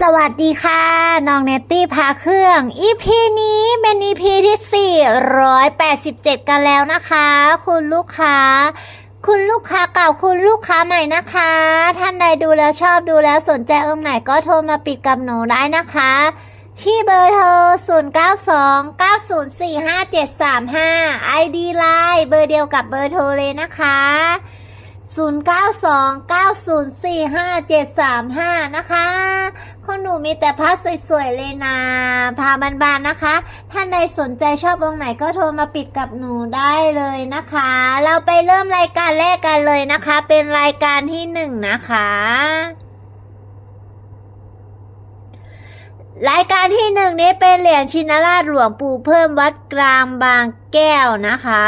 สวัสดีค่ะ น้องเนตตี้พาเครื่อง EP นี้เป็น EP ที่ 487 กันแล้วนะคะ คุณลูกค้า คุณลูกค้าเก่าคุณลูกค้าใหม่นะคะ ท่านใดดูแล้วชอบดูแล้วสนใจองค์ไหนก็โทรมาปิดกับหนูได้นะคะ ที่เบอร์โทร 092 904 5735 ID Line เบอร์เดียวกับเบอร์โทรเลยนะคะ 0929045735 นะคะของหนูมีแต่พระสวยๆเลยนะพาบานๆนะคะ ท่านใดสนใจชอบองค์ไหนก็โทรมาปิดกับหนูได้เลยนะคะ เราไปเริ่มรายการแรกกันเลยนะคะ เป็นรายการที่หนึ่งนะคะ รายการที่หนึ่งนี้เป็นเหรียญชินราชหลวงปู่เพิ่มวัดกลางบางแก้วนะคะ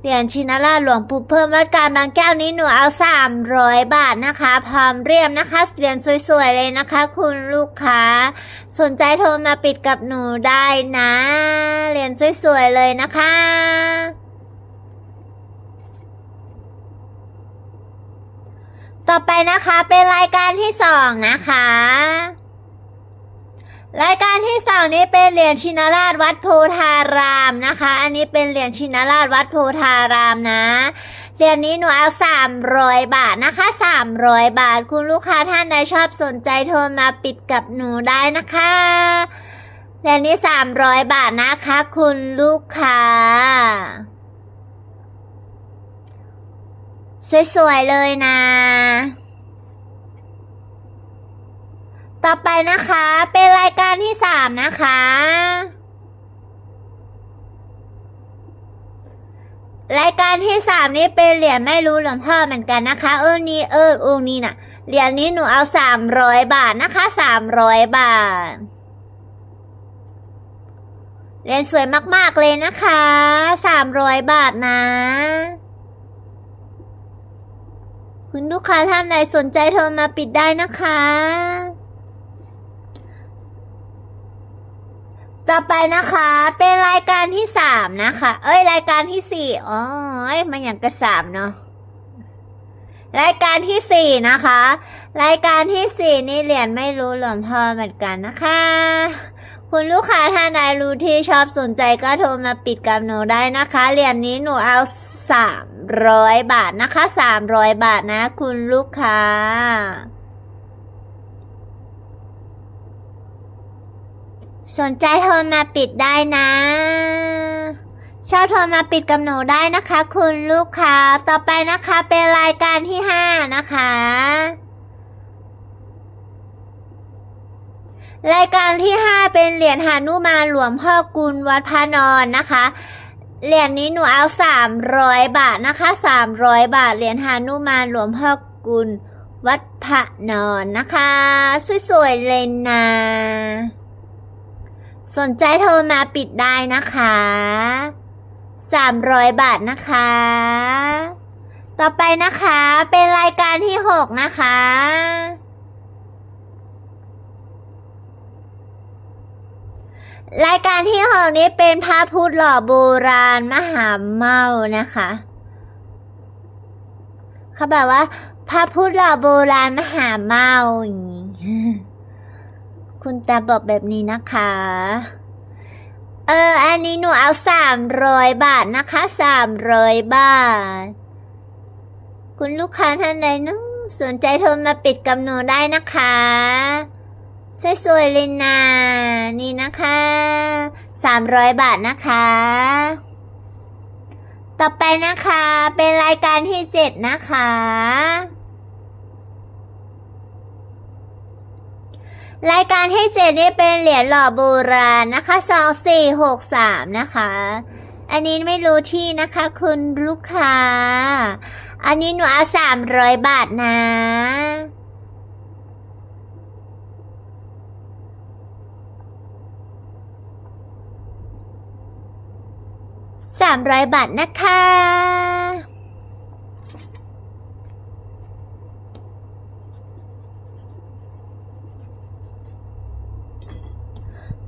เหรียญชินราชหลวงปู่เพิ่มวัดกลางบางแก้วนี้หนูเอาสามร้อยบาทนะคะ พร้อมเรียมนะคะ เหรียญสวยๆเลยนะคะ คุณลูกค้า สนใจโทรมาปิดกับหนูได้นะ เหรียญสวยๆเลยนะคะต่อไปนะคะเป็นรายการที่สองนะคะ รายการที่สองนี้เป็นเหรียญชินราชวัดโพธารามนะคะ อันนี้เป็นเหรียญชินราชวัดโพธารามนะ เหรียญนี้หนูเอาสามร้อยบาทนะคะสามร้อยบาท คุณลูกค้าท่านใดชอบสนใจโทรมาปิดกับหนูได้นะคะเหรียญนี้สามร้อยบาทนะคะ คุณลูกค้า สวยๆเลยนะ ต่อไปนะคะ เป็นรายการที่สามนะคะ รายการที่สามนี้เป็นเหรียญไม่รู้หลวงพ่อเหมือนกันนะคะ เออนี่เออองนี้น่ะเหรียญนี้หนูเอาสามร้อยบาทนะคะสามร้อยบาทเหรียญสวยมากๆเลยนะคะสามร้อยบาทนะคุณลูกค้าท่านใดสนใจโทรมาปิดได้นะคะ ต่อไปนะคะ เป็นรายการที่สามนะคะ เอ้ย รายการที่สี่อ๋อเอ้มันอย่างกระสามเนาะรายการที่สี่นะคะ รายการที่สี่นี่เหรียญไม่รู้หลวงพ่อเหมือนกันนะคะ คุณลูกค้าท่านใดรู้ที่ชอบสนใจก็โทรมาปิดกับหนูได้นะคะ เหรียญนี้หนูเอาสามร้อยบาทนะคะสามร้อยบาทนะ คุณลูกค้า สนใจโทรมาปิดได้นะ ชอบโทรมาปิดกับหนูได้นะคะ คุณลูกค้า ต่อไปนะคะเป็นรายการที่ห้านะคะ รายการที่ห้าเป็นเหรียญหานุมานหลวงพ่อกุลวัดพระนอนนะคะเหรียญนี้หนูเอาสามร้อยบาทนะคะสามร้อยบาทเหรียญหานุมานหลวงพ่อกุลวัดพระนอนนะคะ สวยๆเลยนะ สนใจโทรมาปิดได้นะคะสามร้อยบาทนะคะ ต่อไปนะคะเป็นรายการที่หกนะคะ รายการที่หกนี้เป็นพระพุทธหล่อโบราณมหาเมานะคะเขาแบบว่าพระพุทธหล่อโบราณมหาเมาอย่างนี้ คุณตาบอกแบบนี้นะคะ เออ อันนี้หนูเอาสามร้อยบาทนะคะสามร้อยบาท คุณลูกค้าท่านใดนะสนใจโทรมาปิดกับหนูได้นะคะสวยๆเลยนะนี่นะคะสามร้อยบาทนะคะ ต่อไปนะคะ เป็นรายการที่เจ็ดนะคะ รายการที่เจ็ดนี่เป็นเหรียญหล่อโบราณนะคะสองสี่หกสามนะคะ อันนี้ไม่รู้ที่นะคะคุณลูกค้า อันนี้หนูเอาสามร้อยบาทนะสามร้อยบาทนะคะ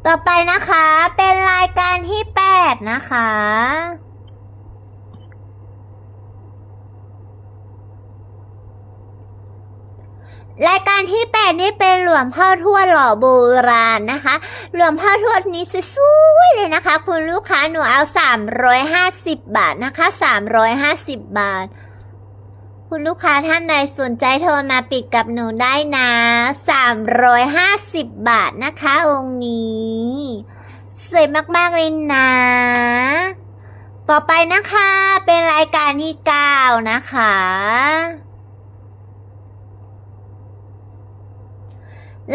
ต่อไปนะคะเป็นรายการที่แปดนะคะ รายการที่แปดนี่เป็นหลวงพ่อทวดหล่อโบราณนะคะ หลวงพ่อทวดนี้สวยๆเลยนะคะ คุณลูกค้าหนูเอา350บบาทนะคะ350บาท คุณลูกค้าท่านใดสนใจโทรมาปิดกับหนูได้นะ 350 บาทนะคะ องค์นี้ สวยมาก ๆ เลยนะ ต่อไปนะคะเป็นรายการที่ 9 นะคะ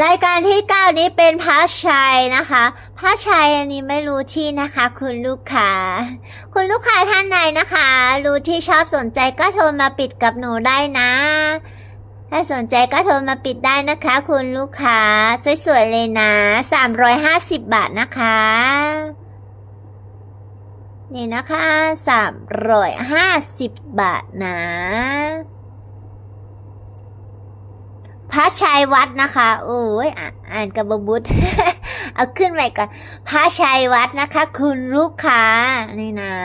รายการที่ 9 นี้เป็นพระชัยนะคะพระชัยอันนี้ไม่รู้ที่นะคะ คุณลูกค้า คุณลูกค้าท่านใดนะคะ รู้ที่ชอบสนใจก็โทรมาปิดกับหนูได้นะ ถ้าสนใจก็โทรมาปิดได้นะคะ คุณลูกค้าสวยๆเลยนะ 350 บาทนะคะ นี่นะคะ 350 บาทนะ พระชัยวัดนะคะ โอ้ยอ่านกับบบุตเอาขึ้นไปก่อนพระชัยวัดนะคะ คุณลูกค้านี่นะ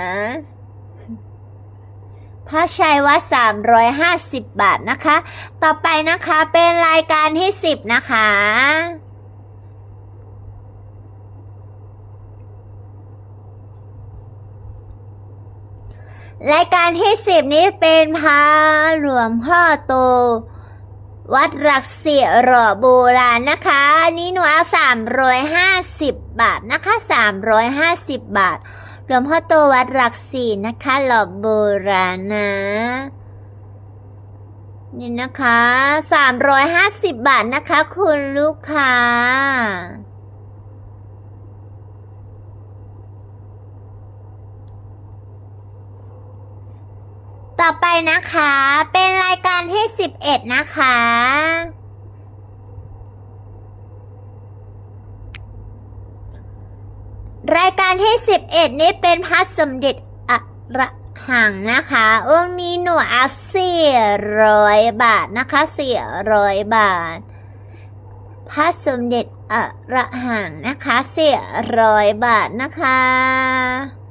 พระชัยวัดสามร้อยห้าสิบบาทนะคะ ต่อไปนะคะเป็นรายการที่สิบนะคะ รายการที่สิบนี้เป็นพระหลวงพ่อโต วัดรักเสียหล่อโบราณนะคะนี่หนูเอาสามร้อยห้าสิบบาทนะคะสามร้อยห้าสิบบาทหลวงพ่อโตวัดรักสี่นะคะหล่อโบราณนะนี่นะคะสามร้อยห้าสิบบาทนะคะ คุณลูกค้า ต่อไปนะคะ เป็นรายการที่สิบเอ็ดนะคะ รายการที่สิบเอ็ดนี้เป็นพระสมเด็จอะระหังนะคะ องค์นี้หนูเอาสี่ร้อยบาทนะคะสี่ร้อยบาท พระสมเด็จอะระหังนะคะสี่ร้อยบาทนะคะ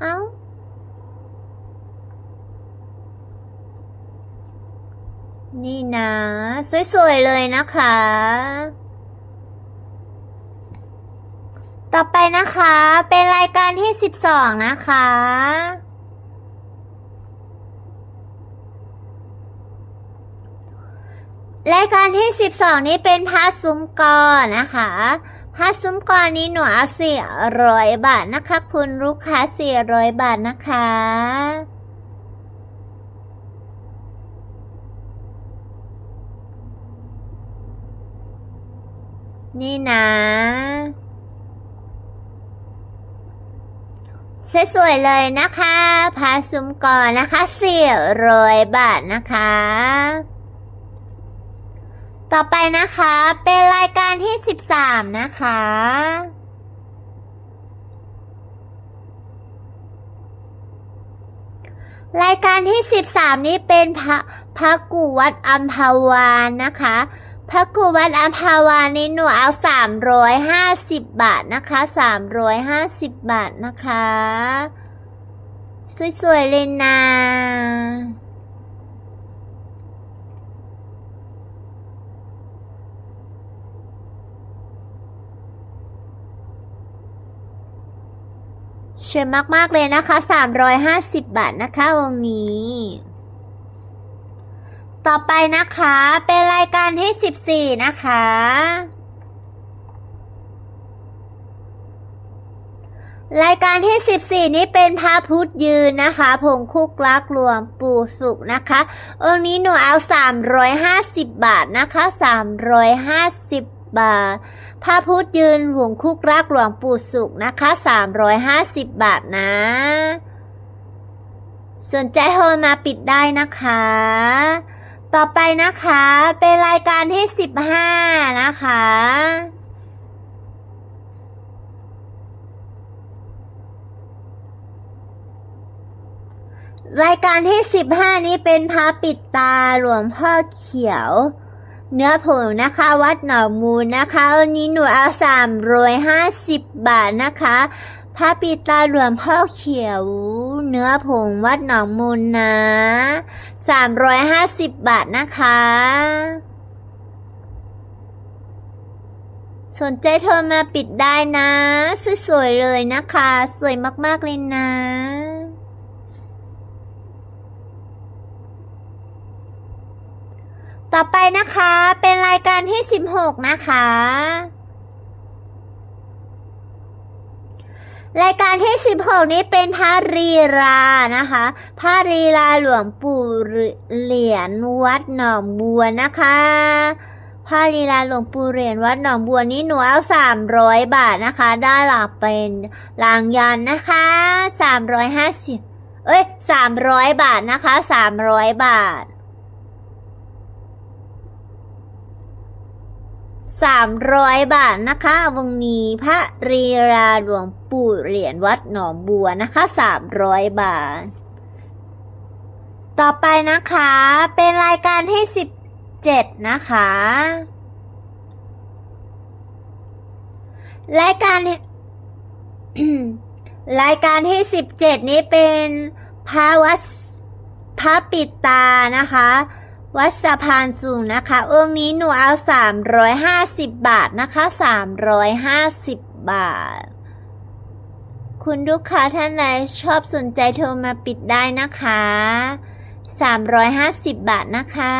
เอ้า นี่นะ สวยๆ เลยนะคะ ต่อไปนะคะ เป็นรายการที่12นะคะรายการที่ 12 นี้เป็นพาซุ้มกอนะคะ พาซุ้มกอนี้หนูเอาสี่ร้อยบาทนะคะ คุณลูกค้าสี่ร้อยบาทนะคะนี่นะสวยๆเลยนะคะพาซุ้มกอนะคะสี่ร้อยบาทนะคะ ต่อไปนะคะเป็นรายการที่ 13 นะคะ รายการที่ 13 นี้เป็นพระพระกูวัดอัมพาวานนะคะ พระกูวัดอัมพาวานนี้หนูเอา 350 บาทนะคะ 350 บาทนะคะ สวยๆเลยนะ เชิญมาก ๆ เลยนะคะ 350 บาทนะคะองค์นี้ ต่อไปนะคะเป็นรายการที่ 14 นะคะ รายการที่ 14 นี้เป็นพระพุทธยืนนะคะ ผงคุกลักหลวงปู่สุขนะคะองค์นี้หนูเอา 350 บาทนะคะ 350 บาทพระพุทธยืนหลวงคุกรักหลวงปู่สุขนะคะ 350 บาทนะ สนใจโทรมาปิดได้นะคะ ต่อไปนะคะ เป็นรายการที่ 15 นะคะรายการที่ 15 นี้เป็นพระปิดตาหลวงพ่อเขียว เนื้อผงนะคะวัดหนองมูลนะคะวันนี้หนูเอาสามร้อยห้าสิบบาทนะคะพผ้าปิดตาหลวงพ่อเขียว เนื้อผงวัดหนองมูลนะสามร้อยห้าสิบบาทนะคะ สนใจโทรมาปิดได้นะ สวยๆเลยนะคะ สวยมากๆเลยนะ ต่อไปนะคะเป็นรายการที่ 16 นะคะ รายการที่ 16 นี้เป็นพระรีรานะคะพระรีราหลวงปู่เหรียญวัดหนองบัวนะคะพระรีราหลวงปู่เหรียญวัดหนองบัวนี้หนูเอา300บาทนะคะ ได้หลักเป็นรางยันนะคะ350เอ้ย300บาทนะคะ300บาทสามร้อยบาท นะคะ วงนี้พระรีราหลวงปู่เหรียญวัดหนองบัวนะคะสามร้อยบาท ต่อไปนะคะ เป็นรายการที่สิบเจ็ดนะคะ รายการรายการที่สิบเจ็ดนี้เป็นพระวัดพระปิดตานะคะ วัดสะพานสูงนะคะ องค์นี้หนูเอาสามร้อยห้าสิบบาทนะคะสามร้อยห้าสิบบาท คุณลูกค้าท่านใดชอบสนใจโทรมาปิดได้นะคะสามร้อยห้าสิบบาทนะคะ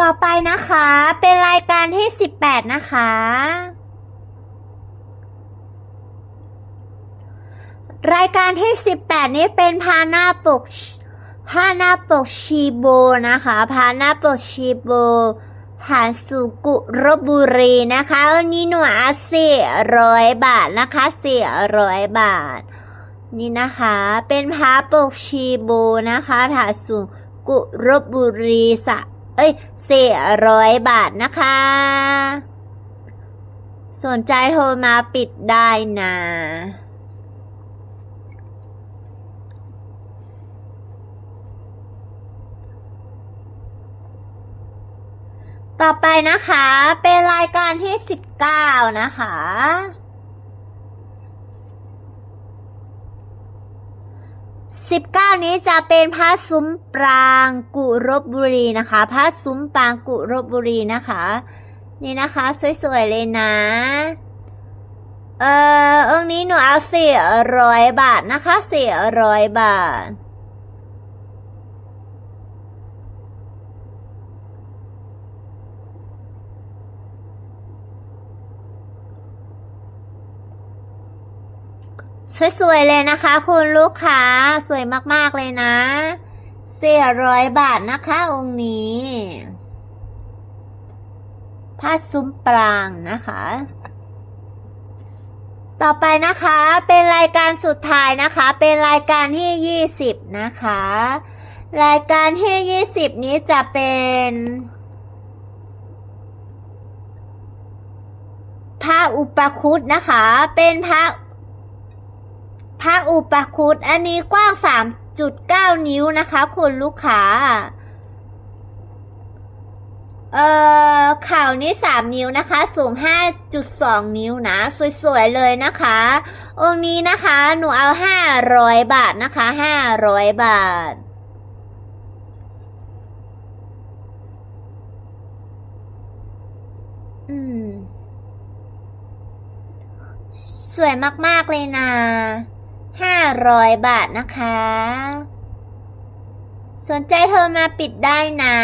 ต่อไปนะคะ เป็นรายการที่สิบแปดนะคะ รายการที่ 18 นี้เป็นพาหน้าปกพาหน้าปกชีโบนะคะพาหน้าปกชีโบฐานสุกุรบุรีนะคะอันนี้หนูอาสี่ร้อยบาทนะคะสี่ร้อยบาท นี่นะคะ เป็นพาปกชีโบนะคะฐานสุกุรบุรีสะเอ้ยสี่ร้อยบาทนะคะ สนใจโทรมาปิดได้นะ ต่อไปนะคะ เป็นรายการที่19นะคะ19นี้จะเป็นพระซุ้มปรางกุรบบุรีนะคะ พระซุ้มปรางกุรบบุรีนะคะ นี่นะคะ สวยๆเลยนะ เออองนี้หนูเอาสี่ร้อยบาทนะคะสี่ร้อยบาท สวยๆเลยนะคะ คุณลูกค้าสวยมากๆเลยนะสี่ร้อยบาทนะคะองค์นี้ ผ้าซุ้มปรางนะคะ ต่อไปนะคะเป็นรายการสุดท้ายนะคะ เป็นรายการที่ยี่สิบนะคะ รายการที่ยี่สิบนี้จะเป็นพระอุปคุตนะคะ เป็นพระ พระอุปคุตอันนี้กว้าง 3.9 นิ้วนะคะ คุณลูกค้า เอ่อข่าวนี้ 3 นิ้วนะคะ สูง 5.2 นิ้วนะ สวย ๆ เลยนะคะ องค์นี้นะคะ หนูเอา 500 บาทนะคะ 500 บาทอืมสวยมาก ๆ เลยนะ ห้าร้อยบาทนะคะ สนใจโทรมาปิดได้นะ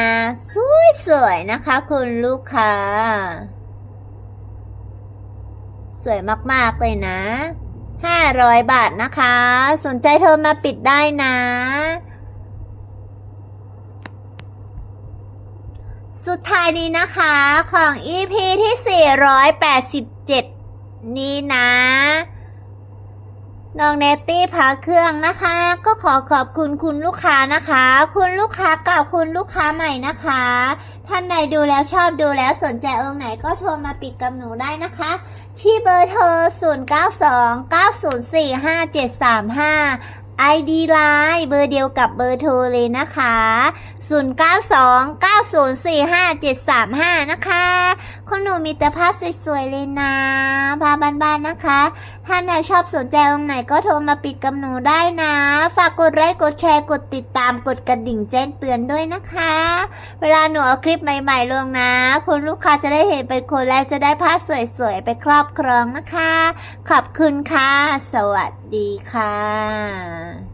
สวยๆนะคะคุณลูกค้า สวยมากๆเลยนะห้าร้อยบาทนะคะ สนใจโทรมาปิดได้นะ สุดท้ายนี้นะคะของ EP ที่ 487 นี้นะ น้องเนตตี้พาเครื่องนะคะ ก็ขอขอบคุณคุณลูกค้านะคะ คุณลูกค้าเก่าคุณลูกค้าใหม่นะคะ ท่านใดดูแล้วชอบดูแล้วสนใจองค์ไหนก็โทรมาปิดกับหนูได้นะคะ ที่เบอร์โทร 0 9 2 9 0 4 5 7 3 5 ID Line เบอร์เดียวกับเบอร์โทรเลยนะคะ 0929045735 นะคะคุณหนูมีแต่ผ้าสวยๆเลยนะผ้าบ้านๆนะคะ ถ้าไหนชอบสนใจองไหนก็โทรมาปิดกับหนูได้นะ ฝากกดไลค์กดแชร์กดติดตามกดกระดิ่งแจ้งเตือนด้วยนะคะ เวลาหนูเอาคลิปใหม่ๆลงนะ คุณลูกค้าจะได้เห็นเป็นคนแรกจะได้ผ้าสวยๆไปครอบครองนะคะ ขอบคุณค่ะ สวัส ดีค่ะ